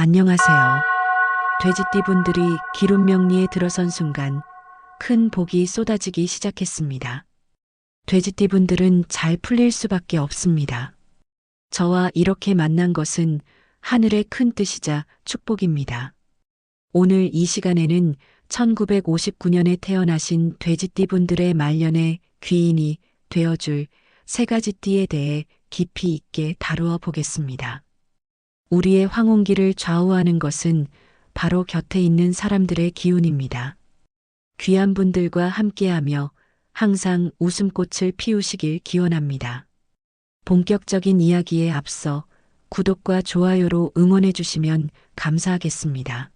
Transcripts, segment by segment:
안녕하세요. 돼지띠 분들이 기룬 명리에 들어선 순간 큰 복이 쏟아지기 시작했습니다. 돼지띠 분들은 잘 풀릴 수밖에 없습니다. 저와 이렇게 만난 것은 하늘의 큰 뜻이자 축복입니다. 오늘 이 시간에는 1959년에 태어나신 돼지띠 분들의 말년의 귀인이 되어줄 세 가지 띠에 대해 깊이 있게 다루어 보겠습니다. 우리의 황혼기를 좌우하는 것은 바로 곁에 있는 사람들의 기운입니다. 귀한 분들과 함께하며 항상 웃음꽃을 피우시길 기원합니다. 본격적인 이야기에 앞서 구독과 좋아요로 응원해 주시면 감사하겠습니다.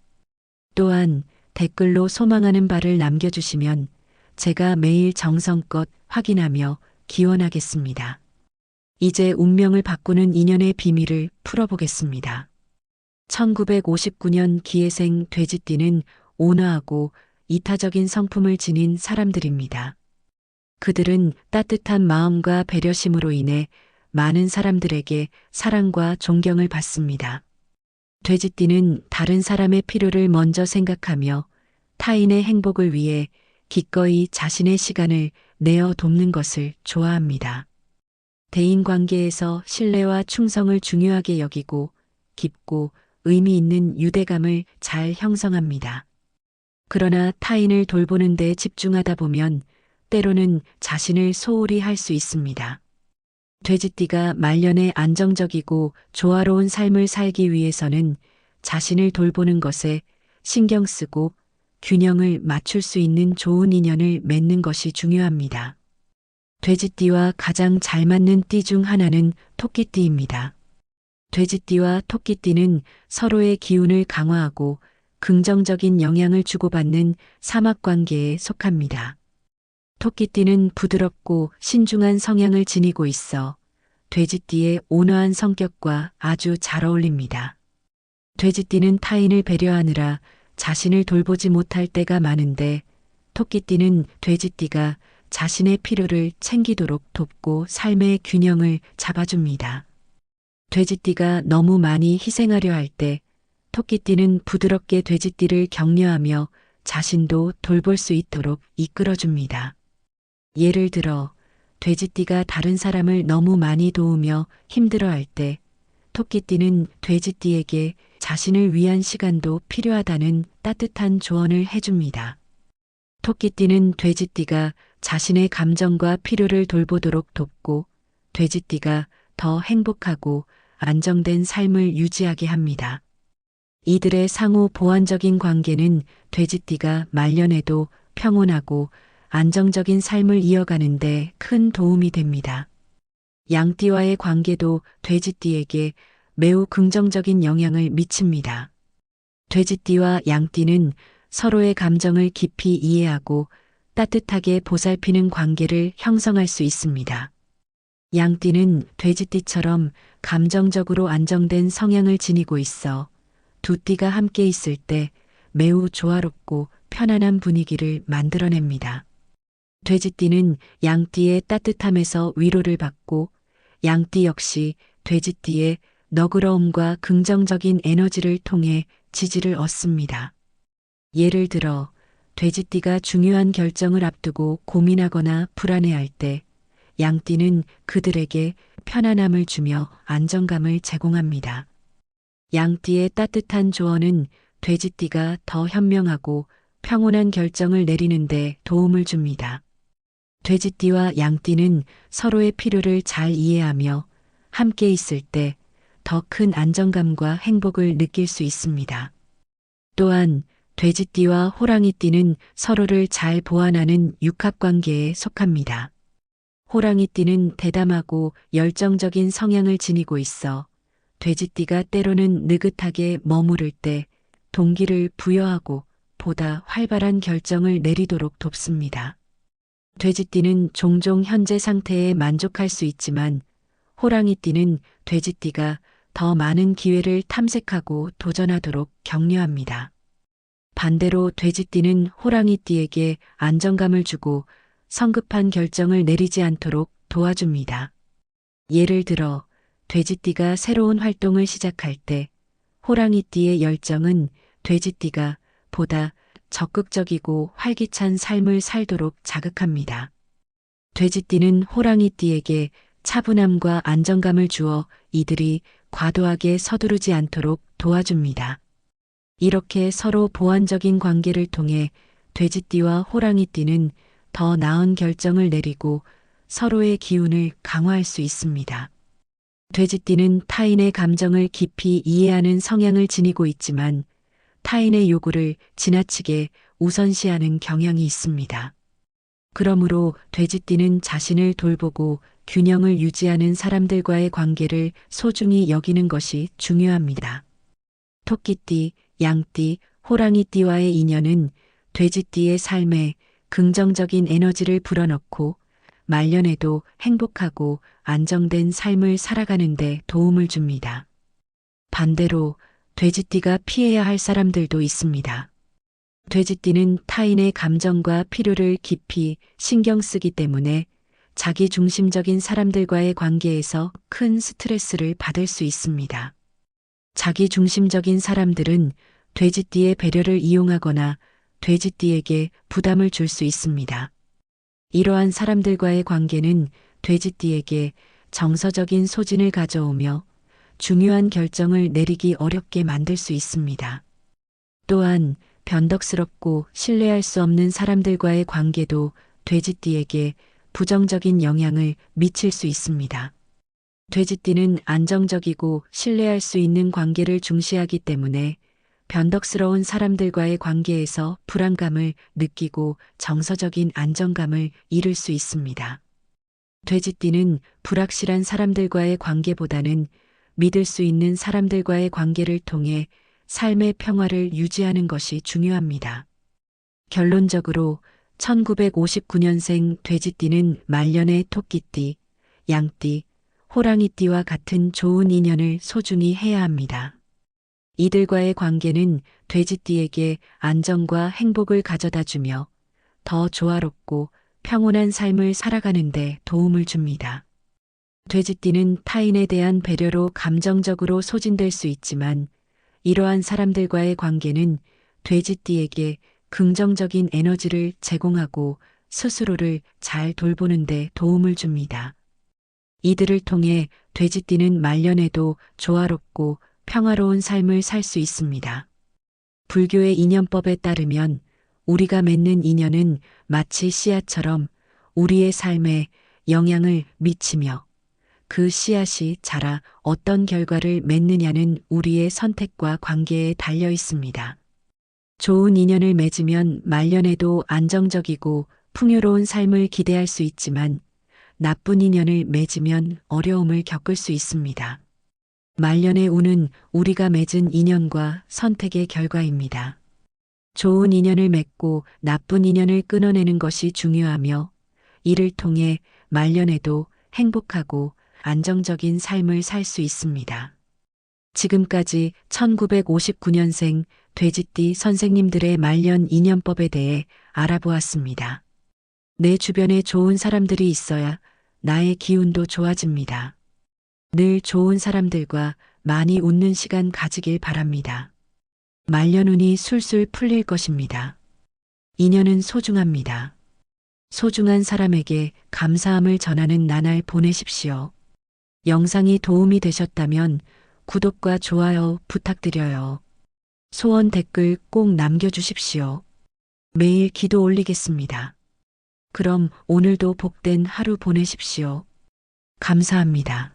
또한 댓글로 소망하는 바를 남겨주시면 제가 매일 정성껏 확인하며 기원하겠습니다. 이제 운명을 바꾸는 인연의 비밀을 풀어보겠습니다. 1959년 기해생 돼지띠는 온화하고 이타적인 성품을 지닌 사람들입니다. 그들은 따뜻한 마음과 배려심으로 인해 많은 사람들에게 사랑과 존경을 받습니다. 돼지띠는 다른 사람의 필요를 먼저 생각하며 타인의 행복을 위해 기꺼이 자신의 시간을 내어 돕는 것을 좋아합니다. 대인 관계에서 신뢰와 충성을 중요하게 여기고 깊고 의미 있는 유대감을 잘 형성합니다. 그러나 타인을 돌보는 데 집중하다 보면 때로는 자신을 소홀히 할 수 있습니다. 돼지띠가 말년에 안정적이고 조화로운 삶을 살기 위해서는 자신을 돌보는 것에 신경 쓰고 균형을 맞출 수 있는 좋은 인연을 맺는 것이 중요합니다. 돼지띠와 가장 잘 맞는 띠 중 하나는 토끼띠입니다. 돼지띠와 토끼띠는 서로의 기운을 강화하고 긍정적인 영향을 주고받는 사막 관계에 속합니다. 토끼띠는 부드럽고 신중한 성향을 지니고 있어 돼지띠의 온화한 성격과 아주 잘 어울립니다. 돼지띠는 타인을 배려하느라 자신을 돌보지 못할 때가 많은데 토끼띠는 돼지띠가 자신의 필요를 챙기도록 돕고 삶의 균형을 잡아줍니다. 돼지띠가 너무 많이 희생하려 할 때 토끼띠는 부드럽게 돼지띠를 격려하며 자신도 돌볼 수 있도록 이끌어줍니다. 예를 들어 돼지띠가 다른 사람을 너무 많이 도우며 힘들어할 때 토끼띠는 돼지띠에게 자신을 위한 시간도 필요하다는 따뜻한 조언을 해줍니다. 토끼띠는 돼지띠가 자신의 감정과 필요를 돌보도록 돕고 돼지띠가 더 행복하고 안정된 삶을 유지하게 합니다. 이들의 상호 보완적인 관계는 돼지띠가 말년에도 평온하고 안정적인 삶을 이어가는데 큰 도움이 됩니다. 양띠와의 관계도 돼지띠에게 매우 긍정적인 영향을 미칩니다. 돼지띠와 양띠는 서로의 감정을 깊이 이해하고 따뜻하게 보살피는 관계를 형성할 수 있습니다. 양띠는 돼지띠처럼 감정적으로 안정된 성향을 지니고 있어 두 띠가 함께 있을 때 매우 조화롭고 편안한 분위기를 만들어냅니다. 돼지띠는 양띠의 따뜻함에서 위로를 받고 양띠 역시 돼지띠의 너그러움과 긍정적인 에너지를 통해 지지를 얻습니다. 예를 들어 돼지띠가 중요한 결정을 앞두고 고민하거나 불안해할 때 양띠는 그들에게 편안함을 주며 안정감을 제공합니다. 양띠의 따뜻한 조언은 돼지띠가 더 현명하고 평온한 결정을 내리는데 도움을 줍니다. 돼지띠와 양띠는 서로의 필요를 잘 이해하며 함께 있을 때 더 큰 안정감과 행복을 느낄 수 있습니다. 또한 돼지띠와 호랑이띠는 서로를 잘 보완하는 육합관계에 속합니다. 호랑이띠는 대담하고 열정적인 성향을 지니고 있어 돼지띠가 때로는 느긋하게 머무를 때 동기를 부여하고 보다 활발한 결정을 내리도록 돕습니다. 돼지띠는 종종 현재 상태에 만족할 수 있지만 호랑이띠는 돼지띠가 더 많은 기회를 탐색하고 도전하도록 격려합니다. 반대로 돼지띠는 호랑이띠에게 안정감을 주고 성급한 결정을 내리지 않도록 도와줍니다. 예를 들어 돼지띠가 새로운 활동을 시작할 때 호랑이띠의 열정은 돼지띠가 보다 적극적이고 활기찬 삶을 살도록 자극합니다. 돼지띠는 호랑이띠에게 차분함과 안정감을 주어 이들이 과도하게 서두르지 않도록 도와줍니다. 이렇게 서로 보완적인 관계를 통해 돼지띠와 호랑이띠는 더 나은 결정을 내리고 서로의 기운을 강화할 수 있습니다. 돼지띠는 타인의 감정을 깊이 이해하는 성향을 지니고 있지만 타인의 요구를 지나치게 우선시하는 경향이 있습니다. 그러므로 돼지띠는 자신을 돌보고 균형을 유지하는 사람들과의 관계를 소중히 여기는 것이 중요합니다. 토끼띠, 양띠, 호랑이띠와의 인연은 돼지띠의 삶에 긍정적인 에너지를 불어넣고 말년에도 행복하고 안정된 삶을 살아가는데 도움을 줍니다. 반대로 돼지띠가 피해야 할 사람들도 있습니다. 돼지띠는 타인의 감정과 필요를 깊이 신경 쓰기 때문에 자기 중심적인 사람들과의 관계에서 큰 스트레스를 받을 수 있습니다. 자기 중심적인 사람들은 돼지띠의 배려를 이용하거나 돼지띠에게 부담을 줄 수 있습니다. 이러한 사람들과의 관계는 돼지띠에게 정서적인 소진을 가져오며 중요한 결정을 내리기 어렵게 만들 수 있습니다. 또한 변덕스럽고 신뢰할 수 없는 사람들과의 관계도 돼지띠에게 부정적인 영향을 미칠 수 있습니다. 돼지띠는 안정적이고 신뢰할 수 있는 관계를 중시하기 때문에 변덕스러운 사람들과의 관계에서 불안감을 느끼고 정서적인 안정감을 잃을 수 있습니다. 돼지띠는 불확실한 사람들과의 관계보다는 믿을 수 있는 사람들과의 관계를 통해 삶의 평화를 유지하는 것이 중요합니다. 결론적으로 1959년생 돼지띠는 말년의 토끼띠, 양띠, 호랑이띠와 같은 좋은 인연을 소중히 해야 합니다. 이들과의 관계는 돼지띠에게 안정과 행복을 가져다 주며 더 조화롭고 평온한 삶을 살아가는데 도움을 줍니다. 돼지띠는 타인에 대한 배려로 감정적으로 소진될 수 있지만 이러한 사람들과의 관계는 돼지띠에게 긍정적인 에너지를 제공하고 스스로를 잘 돌보는 데 도움을 줍니다. 이들을 통해 돼지띠는 말년에도 조화롭고 평화로운 삶을 살 수 있습니다. 불교의 인연법에 따르면 우리가 맺는 인연은 마치 씨앗처럼 우리의 삶에 영향을 미치며 그 씨앗이 자라 어떤 결과를 맺느냐는 우리의 선택과 관계에 달려 있습니다. 좋은 인연을 맺으면 말년에도 안정적이고 풍요로운 삶을 기대할 수 있지만 나쁜 인연을 맺으면 어려움을 겪을 수 있습니다. 말년의 운은 우리가 맺은 인연과 선택의 결과입니다. 좋은 인연을 맺고 나쁜 인연을 끊어내는 것이 중요하며 이를 통해 말년에도 행복하고 안정적인 삶을 살 수 있습니다. 지금까지 1959년생 돼지띠 선생님들의 말년 인연법에 대해 알아보았습니다. 내 주변에 좋은 사람들이 있어야 나의 기운도 좋아집니다. 늘 좋은 사람들과 많이 웃는 시간 가지길 바랍니다. 말년운이 술술 풀릴 것입니다. 인연은 소중합니다. 소중한 사람에게 감사함을 전하는 나날 보내십시오. 영상이 도움이 되셨다면 구독과 좋아요 부탁드려요. 소원 댓글 꼭 남겨주십시오. 매일 기도 올리겠습니다. 그럼 오늘도 복된 하루 보내십시오. 감사합니다.